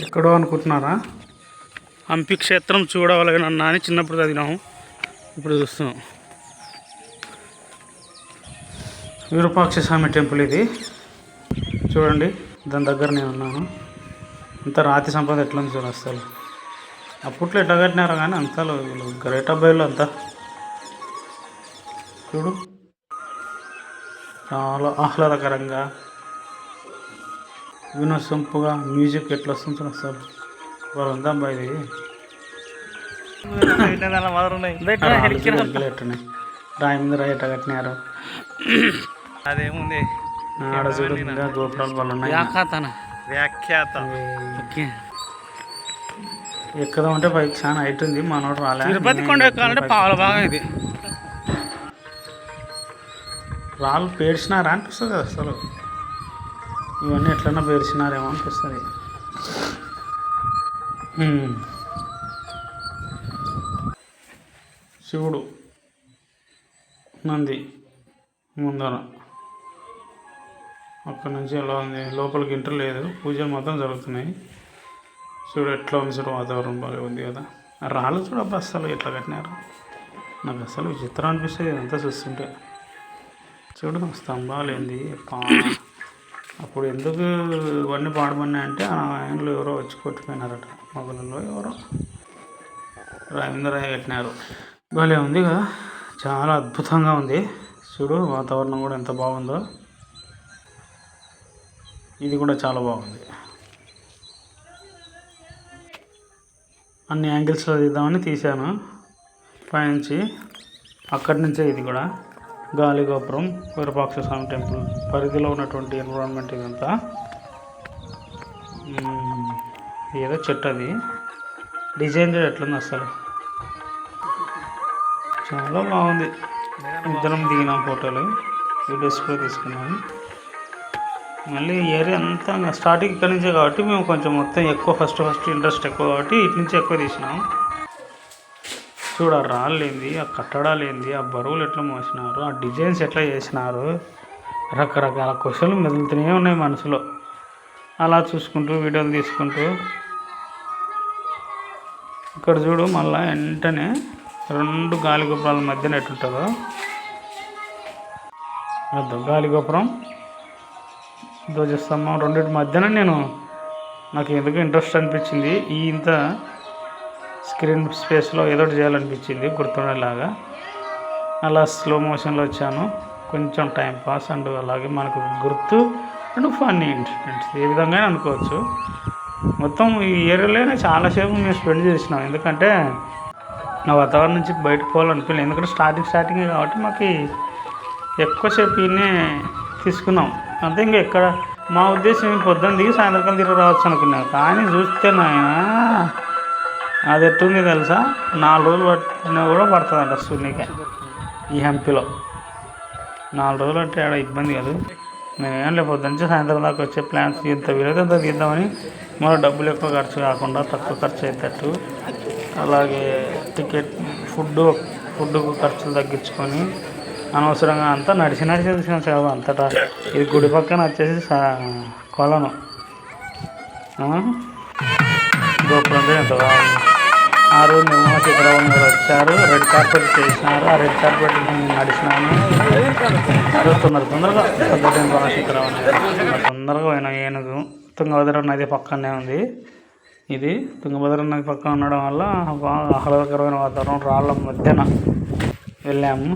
ఎక్కడో అనుకుంటున్నారా? హంపి క్షేత్రం చూడవలగనన్నా అని చిన్నప్పుడు చదివినాము. ఇప్పుడు చూస్తున్నాం. విరూపాక్ష స్వామి టెంపుల్ ఇది. చూడండి దాని దగ్గర నేను ఉన్నాను. అంత రాతి సంపద ఎట్లా ఉంది చూడు అసలు అప్పట్లో ఎట్లా కట్టినారో కానీ అంతా గ్రేట్ అబ్బాయిలు అంతా. చూడు. చాలా ఆహ్లాదకరంగా వినసొంపుగా మ్యూజిక్ ఎట్లా వస్తుంది అసలు వాళ్ళు. ఉందా అబ్బాయి ఇది. రాయి మీద రాయి ఎట్లా కట్టినారు. అదేముంది? ఆడ చూడు ఇంకా గోపురాలు వాళ్ళు ఉన్నాయి. వ్యాఖ్యాతన? వ్యాఖ్యాత. పైకి చాలా హైట్ ఉంది మనోడు రాలే. తిరుపతి కొండ ఎక్కాలంటే పావుల భాగం ఇది. రాళ్ళు పేర్చినారా అనిపిస్తుంది కదా అసలు. ఇవన్నీ ఎట్లన్నా పేర్చినారేమో అనిపిస్తుంది. శివుడు నంది ముందర. అక్కడ నుంచి ఎలా ఉంది? లోపలికి ఇంటర్ లేదు. పూజలు మాత్రం జరుగుతున్నాయి. చూడు ఎట్లా ఉంది? చూడు వాతావరణం బాగా ఉంది కదా. రాళ్ళు చూడబ్బ అసలు ఎట్లా కట్టినారు? నాకు అసలు విచిత్రం అనిపిస్తుంది. ఇదంతా చూస్తుంటే. చూడు స్తంభాలు ఏంది పా అప్పుడు ఎందుకు ఇవన్నీ పాడమన్నాయంటే ఆ ఆయనలో ఎవరో వచ్చి కొట్టిపోయినారట. మొగలలో ఎవరో రాయి పెట్టినారు భలే ఉంది కదా. చాలా అద్భుతంగా ఉంది. చూడు వాతావరణం కూడా ఎంత బాగుందో. ఇది కూడా చాలా బాగుంది. అన్ని యాంగిల్స్లో తీద్దామని తీశాను. పైనుంచి అక్కడి నుంచే ఇది కూడా. గాలిగోపురం విరూపాక్ష స్వామి టెంపుల్ పరిధిలో ఉన్నటువంటి ఎన్విరాన్మెంట్ ఇదంతా. ఏదో చెట్టు అది. డిజైన్ చూడు ఎట్లుంది అసలు? చాలా బాగుంది. ఇద్దరం దిగినాం ఫోటోలు. వీడియోస్ కూడా తీసుకున్నాం. మళ్ళీ ఏరియా అంతా స్టార్టింగ్ ఇక్కడి నుంచే కాబట్టి మేము కొంచెం మొత్తం ఎక్కువ ఫస్ట్ ఫస్ట్ ఇంట్రెస్ట్ ఎక్కువ కాబట్టి ఇటు నుంచి ఎక్కువ తీసినాం. చూడ రాళ్ళు ఏంది ఆ కట్టడాలు ఏంది ఆ బరువులు ఎట్లా మోసినారు ఆ డిజైన్స్ ఎట్లా చేసినారు? రకరకాల క్వశ్చన్లు మెదులుతూనే ఉన్నాయి మనసులో. అలా చూసుకుంటూ వీడియోలు తీసుకుంటూ ఇక్కడ చూడు మళ్ళా వెంటనే రెండు గాలిగోపురాల మధ్యన ఎట్టుంటుందో. అర్థం గాలిగోపురం ధ్వజస్తంభం రెండింటి మధ్యన నేను నాకు ఎందుకు ఇంట్రెస్ట్ అనిపించింది. ఈ ఇంత స్క్రీన్ స్పేస్లో ఏదో ఒకటి చేయాలనిపించింది గుర్తుండేలాగా. అలా స్లో మోషన్లో వచ్చాను. కొంచెం టైం పాస్ అండ్ అలాగే మనకు గుర్తు అండ్ ఫన్నీ ఇన్సిడెంట్స్ ఏ విధంగా అనుకోవచ్చు. మొత్తం ఈ ఏరియాలోనే చాలాసేపు మేము స్పెండ్ చేసినాం. ఎందుకంటే ఆ వాతావరణం నుంచి బయటకు పోవాలనిపించలేదు. ఎందుకంటే స్టార్టింగ్ స్టార్టింగ్ కాబట్టి మాకు ఎక్కువసేపు ఈయనే తీసుకున్నాం. అంతే ఇంకా ఎక్కడ? మా ఉద్దేశం పొద్దున్న దిగి సాయంత్రకాలం తిరిగి రావచ్చు అనుకున్నాను కానీ చూస్తే నాయన అది ఎట్టుంది తెలుసా? నాలుగు రోజులు పట్టినా కూడా పడుతుందంట సూర్యునికే ఈ హంపిలో. నాలుగు రోజులు అంటే ఆడ ఇబ్బంది కాదు. మేము ఏం లేకపోతే నుంచి సాయంత్రం దాకా వచ్చే ప్లాన్స్ ఎంత వీలైతే అంత తీద్దామని మన డబ్బులు ఎక్కువ ఖర్చు కాకుండా తక్కువ ఖర్చు అయ్యేటట్టు అలాగే టికెట్ ఫుడ్ ఫుడ్ ఖర్చులు తగ్గించుకొని అనవసరంగా అంతా నడిచి నడిచి చూసిన సేవ అంతటా. ఇది గుడి పక్కన వచ్చేసి సా- కొలను. గోపురం ఎంత బాగుంది. ఆ రోజు నిర్మలా సీతారామన్ గారు వచ్చారు. రెడ్ కార్పెట్ చేసినారు. ఆ రెడ్ కార్పెట్ నడిచినాను తొందర తొందరగా పెద్ద నిర్మలా గారు తొందరగా పోయినా ఏనుగు. తుంగభద్ర నది పక్కనే ఉంది. ఇది తుంగభద్ర నది పక్కన ఉండడం వల్ల బాగా ఆహ్లాదకరమైన వాతావరణం. రాళ్ళ మధ్యన వెళ్ళాము.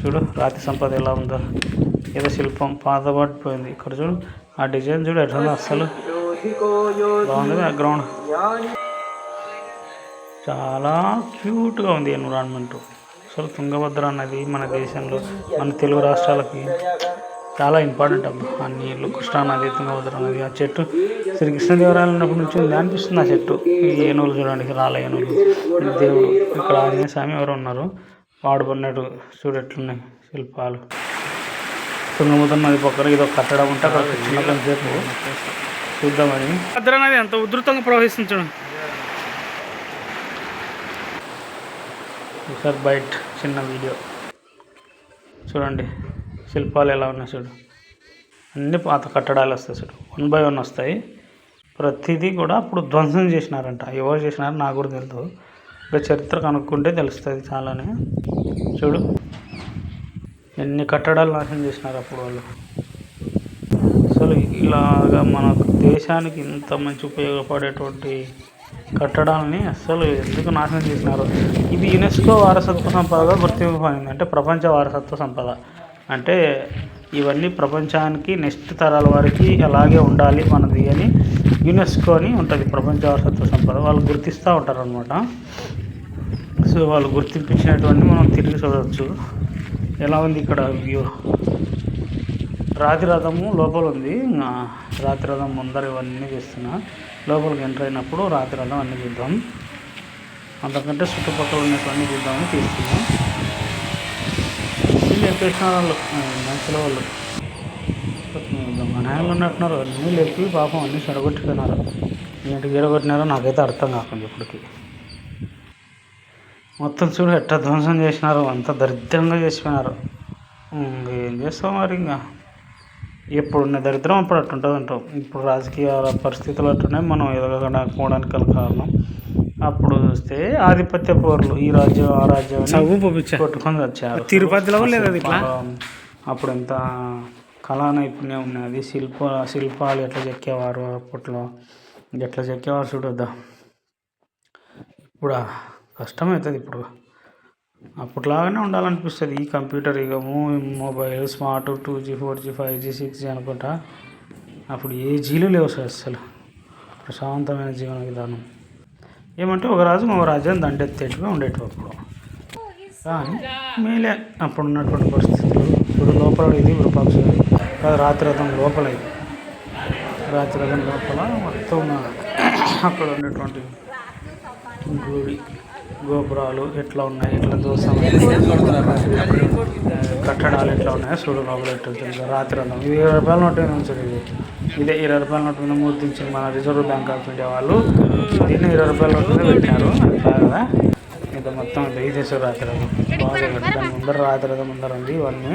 చూడు రాతి సంపద ఎలా ఉందో. ఏదో శిల్పం పాతబడిపోయింది ఇక్కడ చూడు ఆ డిజైన్ చూడు ఎట్లా అసలు అస్సలు. బాగుంది బ్యాక్గ్రౌండ్ చాలా క్యూట్గా ఉంది ఎన్విరాన్మెంట్. అసలు తుంగభద్ర నది మన దేశంలో మన తెలుగు రాష్ట్రాలకి చాలా ఇంపార్టెంట్ అబ్బా. ఆ నీళ్ళు కృష్ణా నది తుంగభద్ర నది ఆ చెట్టు. శ్రీ కృష్ణదేవరాయలు ఉన్నప్పటి నుంచి ఉంది అనిపిస్తుంది ఆ చెట్టు. ఈ ఏనుగులు చూడడానికి రాళ్ళ ఏనుగులు. దేవుడు ఇక్కడ ఆంజనేయ స్వామి ఎవరు ఉన్నారు. వాడుకున్నట్టు చూడు ఎట్లున్నాయి శిల్పాలు. తుంగభద్ర నది పక్కన ఇది ఒక కట్టడం ఉంటే అక్కడ చిన్న కొంచెంసేపు చూద్దామని భద్ర నది ఎంత ఉధృతంగా ప్రవహిస్తుంది చూడండి. ఒకసారి బయట చిన్న వీడియో. చూడండి శిల్పాలు ఎలా ఉన్నాయి చూడు. అన్ని పాత కట్టడాలు వస్తాయి చూడు. వన్ బై వన్ వస్తాయి. ప్రతిదీ కూడా అప్పుడు ధ్వంసం చేసినారంట. ఎవరు చేసినారో నాకు కూడా తెలియదు ఇంకా చరిత్ర కనుక్కుంటే తెలుస్తుంది చాలానే. చూడు. ఎన్ని కట్టడాలు నాశనం చేసినారు అప్పుడు వాళ్ళు. అసలు ఇలాగా మన దేశానికి ఇంత మంచి ఉపయోగపడేటువంటి కట్టడాలని అస్సలు ఎందుకు నాశనం చేసినారు? ఇది యునెస్కో వారసత్వ సంపదగా గుర్తింపు పొందింది అంటే ప్రపంచ వారసత్వ సంపద. అంటే ఇవన్నీ ప్రపంచానికి నెక్స్ట్ తరాల వారికి అలాగే ఉండాలి మనది అని యునెస్కో అని ఉంటుంది ప్రపంచ వారసత్వ సంపద. వాళ్ళు గుర్తిస్తూ ఉంటారు అనమాట సో వాళ్ళు గుర్తింపించినటువంటి మనం తిరిగి చూడవచ్చు ఎలా ఉంది ఇక్కడ వ్యూ? రాతి రథము లోపల ఉంది. ఆ, రాతి రథం ముందర ఇవన్నీ చేస్తున్నా. లోపలికి ఎంటర్ అయినప్పుడు రాతి రథం అన్నీ చూద్దాం. అంతకంటే చుట్టుపక్కల ఉన్నటువంటి చూద్దామని తీస్తున్నాం నీళ్ళు ఎప్పేసిన వాళ్ళు ఆ, మనుషుల వాళ్ళు. మన ఉన్నట్టున్నారు. అన్నీ లేపి పాపం అన్నీ చెడగొట్టుకున్నారు. ఏంటి గీడగొట్టినారో నాకైతే అర్థం కాకుండా ఇప్పటికి. మొత్తం చూడు ఎట్ట ధ్వంసం చేసినారు అంత దరిద్రంగా చేసిపోయినారు. ఇంక ఏం చేస్తాం మరి ఇంకా? ఎప్పుడున్న దరిద్రం అప్పుడు అట్టుంటుంది అంటాం ఇప్పుడు రాజకీయ పరిస్థితులు అట్టున్నాయి మనం ఎదగకపోవడానికి గల కారణం. అప్పుడు చూస్తే ఆధిపత్య పౌరులు ఈ రాజ్యం ఆ రాజ్యం కొట్టుకొని వచ్చారు తిరుపతిలో లేదు ఇట్లా? అప్పుడు ఎంత కళా నైపుణ్యం ఉన్నది శిల్ప శిల్పాలు ఎట్లా చెక్కేవారు అప్పట్లో? ఎట్లా చెక్కేవారు చూడొద్దా? ఇప్పుడు కష్టమవుతుంది ఇప్పుడు. అప్పట్లాగానే ఉండాలనిపిస్తుంది. ఈ కంప్యూటర్ ఇక mobile smart two G four G five G six G అనుకుంటా అప్పుడు ఏ జీలు లేవు సార్ అసలు ప్రశాంతమైన జీవన విధానం. ఏమంటే ఒక రాజు ఒక రాజ్యాన్ని దండెత్తేట్టుగా ఉండేటివి అప్పుడు. కానీ మేలే అప్పుడు ఉన్నటువంటి పరిస్థితులు. ఇప్పుడు లోపల ఇది విరూపాక్ష. కాదు రాత్రి రథం లోపల ఇది. రాత్రి రథం లోపల మొత్తం అక్కడ ఉండేటువంటి గుడి. గోపురాలు ఎట్లా ఉన్నాయి ఎట్లా దోసం కట్టడాలు ఎట్లా ఉన్నాయో చూడు లోపల ఎట్లా తెలుసు రాత్రి రథం ఇది ఇరవై రూపాయల నోటు మీద ఇది? ఇదే ఇరవై రూపాయల నోటు మీద మూర్తించింది మన రిజర్వ్ బ్యాంక్ ఆఫ్ ఇండియా వాళ్ళు దీన్ని ఇరవై రూపాయల నోటు మీద పెట్టినారు. కదా ఇది మొత్తం దయచేసి రాత్రి బాగా ముందర రాత్రి ముందర ఉంది ఇవన్నీ.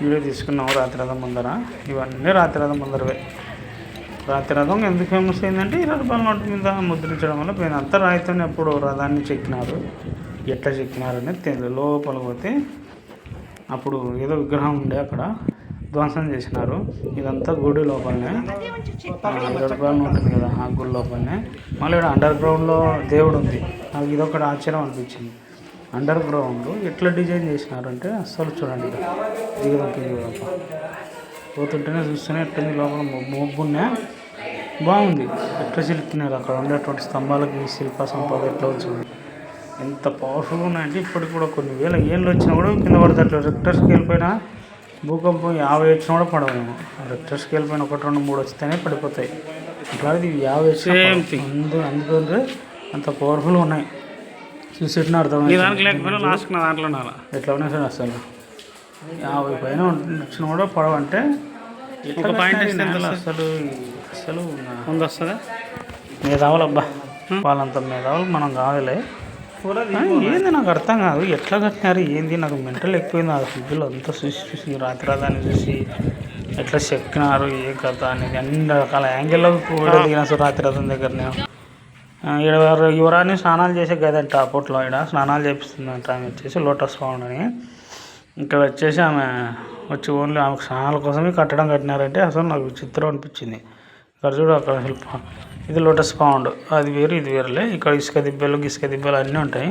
వీడియో తీసుకున్నాము రాత్రి ముందర. ఇవన్నీ రాత్రి రథం ముందరవే. రాత్రి రథం ఎందుకు ఫేమస్ అయిందంటే ఈ రూపాయల నోటు మీద ముద్రించడం వల్ల పోయిన అంత రాయితోనే అప్పుడు రథాన్ని చెక్కినారు. ఎట్లా చెక్కినారు అనేది తెలియదు. లోపల పోతే అప్పుడు ఏదో విగ్రహం ఉండే అక్కడ. ధ్వంసం చేసినారు. ఇదంతా గుడి లోపలనే. ఆ, ఉంటుంది రూపాయల నోటు ఉంది కదా ఆ గుడి లోపలనే. మళ్ళీ ఇక్కడ అండర్ గ్రౌండ్లో దేవుడు ఉంది. నాకు ఇదొకటి ఆశ్చర్యం అనిపించింది. అండర్ గ్రౌండ్ ఎట్లా డిజైన్ చేసినారంటే అస్సలు చూడండి దిగుదాం కింద పోతుంటేనే చూస్తూనే ఎట్టుంది లోపల మబ్బున్నా బాగుంది. ఎట్లా చిలికినారు అక్కడ? ఉండేటువంటి స్తంభాలకి శిల్ప సంపద ఎట్లా వచ్చింది? ఎంత పవర్ఫుల్గా ఉన్నాయంటే ఇప్పటికి కూడా కొన్ని వేల ఏళ్ళు వచ్చినా కూడా కింద పడతారు రెక్టర్ స్కేల్ పైన భూకంపం యాభై వచ్చినా కూడా పడవేమో. రెక్టర్ స్కేల్ పైన ఒకటి రెండు మూడు వస్తేనే పడిపోతాయి. అట్లాగే యాభై వచ్చిన అందు అందుకంటే అంత పవర్ఫుల్గా ఉన్నాయి. చూసిట్టిన అర్థం ఎట్లా ఉన్నాయి సార్ అసలు. యాభై పైన వచ్చిన కూడా పడవంటే అసలు అసలు ముందు వస్తుందా? మేధావులబ్బా వాళ్ళంత మేధావులు మనం కాదులే. ఏంది నాకు అర్థం కాదు. ఎట్లా కట్టినారు? ఏంది? నాకు మెంటల్ ఎక్కువైంది. ఆ ఫిజిల్ అంతా చూసి చూసి రాత్రి రాధాన్ని చూసి ఎట్లా చెక్కినారు? ఏ కథ అనేది అన్ని రకాల యాంగిల్లో కూడా దిగిన సార్ రాత్రి రథం దగ్గర నేను ఈడ ఎవరు- యువరాణి స్నానాలు చేసే గదంట అప్పట్లో ఈడ. స్నానాలు చేపిస్తుందంట ఆమె వచ్చేసి లోటస్ పౌండ్ అని ఇక్కడ వచ్చేసి ఆమె వచ్చి ఓన్లీ ఆమెకు స్నానాల కోసమే కట్టడం కట్టినారంటే అసలు నాకు విచిత్రం అనిపించింది. ఇక్కడ చూడు అక్కడ హెల్ప్ ఇది లోటస్ పౌండ్ అది వేరు ఇది వేరులే. ఇక్కడ ఇసుక దిబ్బలు గిసుక దిబ్బలు అన్నీ ఉంటాయి.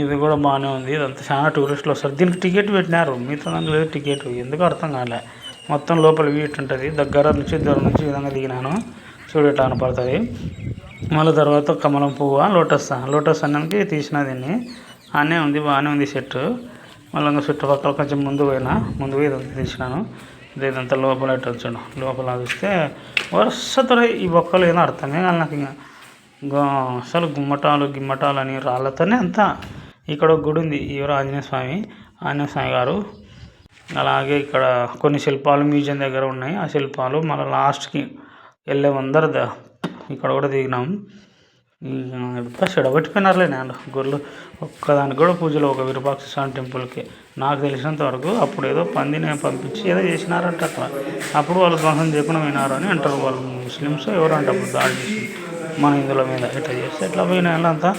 ఇది కూడా బాగానే ఉంది. ఇదంతా చాలా టూరిస్టులు వస్తారు. దీనికి టికెట్ పెట్టినారు. మిగతా దానికి లేదు టికెట్ ఎందుకు అర్థం కాలే. మొత్తం లోపల వీట్ ఉంటుంది దగ్గర నుంచి దూరం నుంచి ఈ విధంగా దిగినాను. చూడటం కనపడుతుంది. మళ్ళీ తర్వాత కమలం పువ్వు లోటస్. లోటస్ అన్నానికి తీసిన దీన్ని. అనే ఉంది బాగానే ఉంది సెట్ మళ్ళీ చుట్టుపక్కల కొంచెం ముందు పోయినా. ముందు పోయి తీసినాను. ఇదంతా లోపల ఇట్టు లోపల చూస్తే వరుసతో ఈ బొక్కలు ఏదో అర్థమే కాదు నాకు ఇంకా. అసలు గుమ్మటాలు గిమ్మటాలు అని రాళ్ళతోనే అంతా ఇక్కడ ఒక గుడి ఉంది ఎవరు ఆంజనేయ స్వామి ఆంజనేయ స్వామి గారు. అలాగే ఇక్కడ కొన్ని శిల్పాలు మ్యూజియం దగ్గర ఉన్నాయి ఆ శిల్పాలు మళ్ళీ లాస్ట్కి వెళ్ళే ముందర ఇక్కడ కూడా దిగినాం. అంతా చెడగొట్టిపోయినారులే అండ్ గొర్రెలు ఒక్కదానికి కూడా పూజలు ఒక విరూపాక్ష స్వామి టెంపుల్కి నాకు తెలిసినంత వరకు అప్పుడు ఏదో పందిని పంపించి ఏదో చేసినారంట అట్లా. అప్పుడు వాళ్ళు ధ్వంసం చేయకుండా పోయినారు అని అంటారు వాళ్ళు ముస్లిమ్స్ ఎవరు అంటే అప్పుడు దాడి చేసి మన హిందువుల మీద. ఇట్లా చేస్తే ఇట్లా పోయిన వాళ్ళంతా